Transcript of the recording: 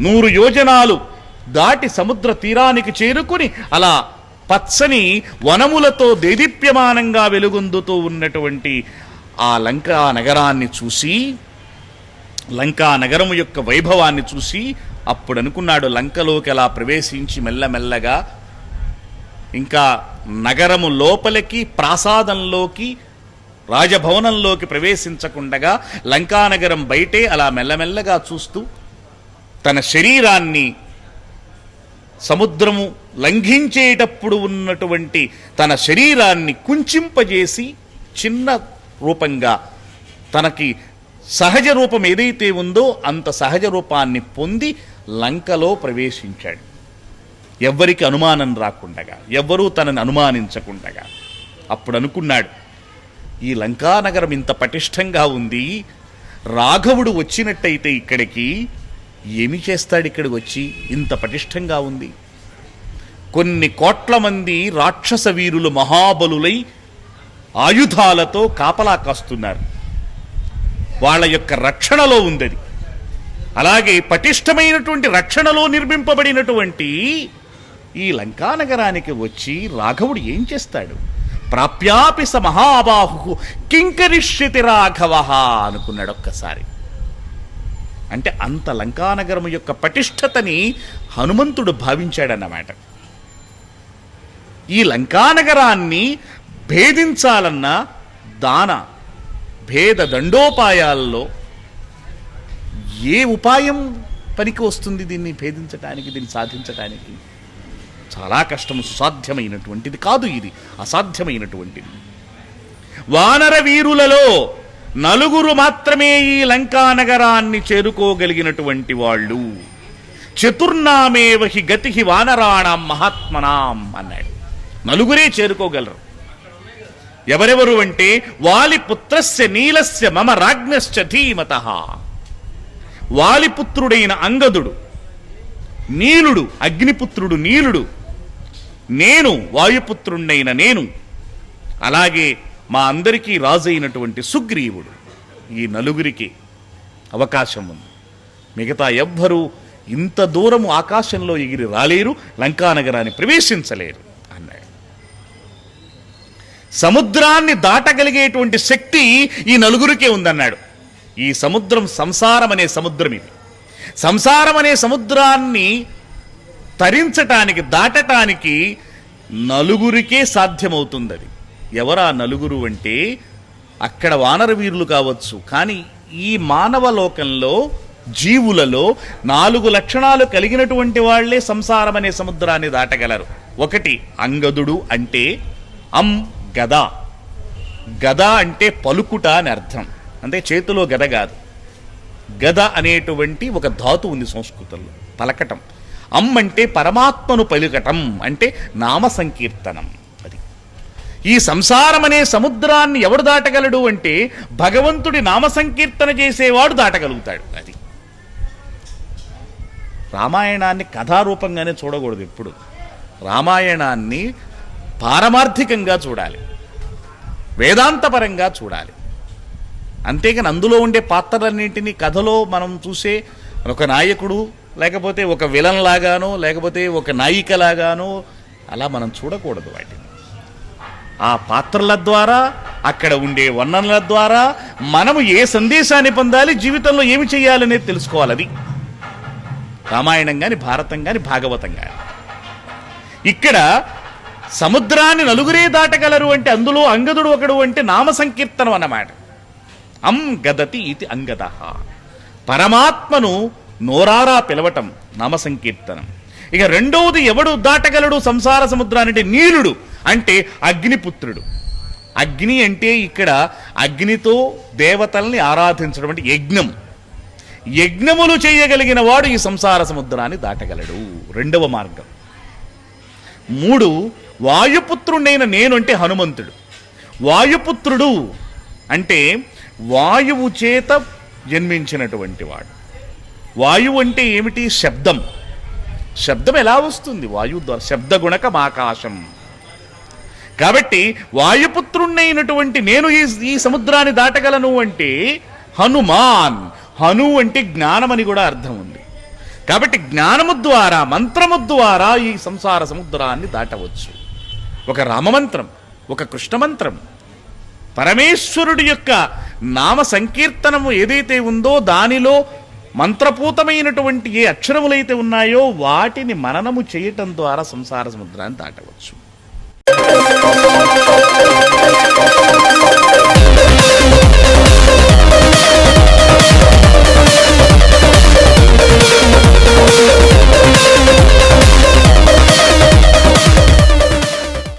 నూరు యోజనాలు దాటి సముద్ర తీరానికి చేరుకుని అలా పచ్చని వనములతో దేదీప్యమానంగా వెలుగొందుతూ ఉన్నటువంటి ఆ లంకా నగరాన్ని చూసి లంకా నగరము యొక్క వైభవాన్ని చూసి అప్పుడు అనుకున్నాడు లంకలోకి అలా ప్రవేశించి మెల్లమెల్లగా ఇంకా నగరము లోపలికి ప్రాసాదంలోకి రాజభవనంలోకి ప్రవేశించకుండగా లంకానగరం బయటే అలా మెల్లమెల్లగా చూస్తూ తన శరీరాన్ని సముద్రము లంఘించేటప్పుడు ఉన్నటువంటి తన శరీరాన్ని కుంచింపజేసి చిన్న రూపంగా తనకి సహజ రూపం ఏదైతే ఉందో అంత సహజ రూపాన్ని పొంది లంకలో ప్రవేశించాడు. ఎవ్వరికి అనుమానం రాకుండగా ఎవ్వరూ తనని అనుమానించకుండగా అప్పుడు అనుకున్నాడు ఈ లంకానగరం ఇంత పటిష్టంగా ఉంది రాఘవుడు వచ్చినట్టయితే ఇక్కడికి ఏమి చేస్తాడు ఇక్కడికి వచ్చి? ఇంత పటిష్టంగా ఉంది. కొన్ని కోట్ల మంది రాక్షస వీరులు మహాబలులై ఆయుధాలతో కాపలా కాస్తున్నారు. వాళ్ళ యొక్క రక్షణలో ఉందది. అలాగే పటిష్టమైనటువంటి రక్షణలో నిర్మింపబడినటువంటి ఈ లంకానగరానికి వచ్చి రాఘవుడు ఏం చేస్తాడు? ప్రాప్యాపిస మహాబాహు కింకరిష్యతి రాఘవ అనుకున్నాడు ఒక్కసారి. అంటే అంత లంకానగరం యొక్క పటిష్టతని హనుమంతుడు భావించాడన్నమాట. ఈ లంకానగరాన్ని భేదించాలన్న దాన భేద దండోపాయాల్లో ఏ ఉపాయం పనికి వస్తుంది దీన్ని భేదించటానికి దీన్ని సాధించటానికి? చాలా కష్టం సుసాధ్యమైనటువంటిది కాదు ఇది అసాధ్యమైనటువంటిది. వానర వీరులలో నలుగురు మాత్రమే ఈ లంకానగరాన్ని చేరుకోగలిగినటువంటి వాళ్ళు. చతుర్నామేవ హి గతి వానరాణం మహాత్మనాం అన్నాడు. నలుగురే చేరుకోగలరు. ఎవరెవరు అంటే వాలిపుత్రస్య నీలస్య మమ రాజ్ఞశ్చ ధీమత. వాలిపుత్రుడైన అంగదుడు నీలుడు అగ్నిపుత్రుడు నీలుడు నేను వాయుపుత్రుణ్ణైన నేను. అలాగే మా అందరికీ రాజైనటువంటి సుగ్రీవుడు ఈ నలుగురికి అవకాశం ఉంది. మిగతా ఎవ్వరూ ఇంత దూరము ఆకాశంలో ఎగిరి రాలేరు లంకానగరాన్ని ప్రవేశించలేరు అన్నాడు. సముద్రాన్ని దాటగలిగేటువంటి శక్తి ఈ నలుగురికే ఉందన్నాడు. ఈ సముద్రం సంసారం అనే సముద్రం ఇది. సంసారం అనే సముద్రాన్ని తరించటానికి దాటటానికి నలుగురికే సాధ్యమవుతుంది అది ఎవరా నలుగురు అంటే అక్కడ వానర వీరులు కావచ్చు. కానీ ఈ మానవ లోకంలో జీవులలో నాలుగు లక్షణాలు కలిగినటువంటి వాళ్ళే సంసారం అనే సముద్రాన్ని దాటగలరు. ఒకటి అంగదుడు అంటే అం గద. గద అంటే పలుకుట అని అర్థం. అంటే చేతిలో గద కాదు. గద అనేటువంటి ఒక ధాతు ఉంది సంస్కృతంలో పలకటం. అమ్ అంటే పరమాత్మను పలుకటం అంటే నామ సంకీర్తనం. ఈ సంసారమనే సముద్రాన్ని ఎవడు దాటగలడు అంటే భగవంతుడి నామ సంకీర్తన చేసేవాడు దాటగలుగుతాడు. అది. రామాయణాన్ని కథారూపంగానే చూడకూడదు ఎప్పుడు. రామాయణాన్ని పారమార్థికంగా చూడాలి. వేదాంతపరంగా చూడాలి. అంతేగాని అందులో ఉండే పాత్రలన్నింటినీ కథలో మనం చూసే ఒక నాయకుడు లేకపోతే ఒక విలన్ లాగానో లేకపోతే ఒక నాయిక లాగానో అలా మనం చూడకూడదు వాటిని. ఆ పాత్రల ద్వారా అక్కడ ఉండే వర్ణనల ద్వారా మనము ఏ సందేశాన్ని పొందాలి జీవితంలో ఏమి చేయాలనేది తెలుసుకోవాలి అది రామాయణం కానీ భారతం కానీ భాగవతం కానీ ఇక్కడ సముద్రాన్ని నలుగురే దాటగలరు అంటే అందులో అంగదుడు ఒకడు అంటే నామ సంకీర్తనం అన్నమాట. అం గదతి ఇది అంగద. పరమాత్మను నోరారా పిలవటం నామ సంకీర్తనం. ఇక రెండవది ఎవడు దాటగలడు సంసార సముద్రాన్ని అంటే నీలుడు. అంటే అగ్నిపుత్రుడు. అగ్ని అంటే ఇక్కడ అగ్నితో దేవతల్ని ఆరాధించడం అంటే యజ్ఞం. యజ్ఞములు చేయగలిగిన వాడు ఈ సంసార సముద్రాన్ని దాటగలడు. రెండవ మార్గం. మూడు వాయుపుత్రుడైన నేను అంటే హనుమంతుడు. వాయుపుత్రుడు అంటే వాయువు చేత జన్మించినటువంటి వాడు. వాయువు అంటే ఏమిటి? శబ్దం. శబ్దం ఎలా వస్తుంది? వాయువు ద్వారా శబ్దగుణకం ఆకాశం. కాబట్టి వాయుపుత్రుణ్ణైనటువంటి నేను ఈ ఈ సముద్రాన్ని దాటగలను అంటే హనుమాన్. హను అంటే జ్ఞానం అని కూడా అర్థం ఉంది. కాబట్టి జ్ఞానము ద్వారా మంత్రము ద్వారా ఈ సంసార సముద్రాన్ని దాటవచ్చు. ఒక రామమంత్రం ఒక కృష్ణ మంత్రం పరమేశ్వరుడి యొక్క నామ సంకీర్తనము ఏదైతే ఉందో దానిలో మంత్రపూతమైనటువంటి ఏ అక్షరములైతే ఉన్నాయో వాటిని మననము చేయటం ద్వారా సంసార సముద్రాన్ని దాటవచ్చు. Thank you.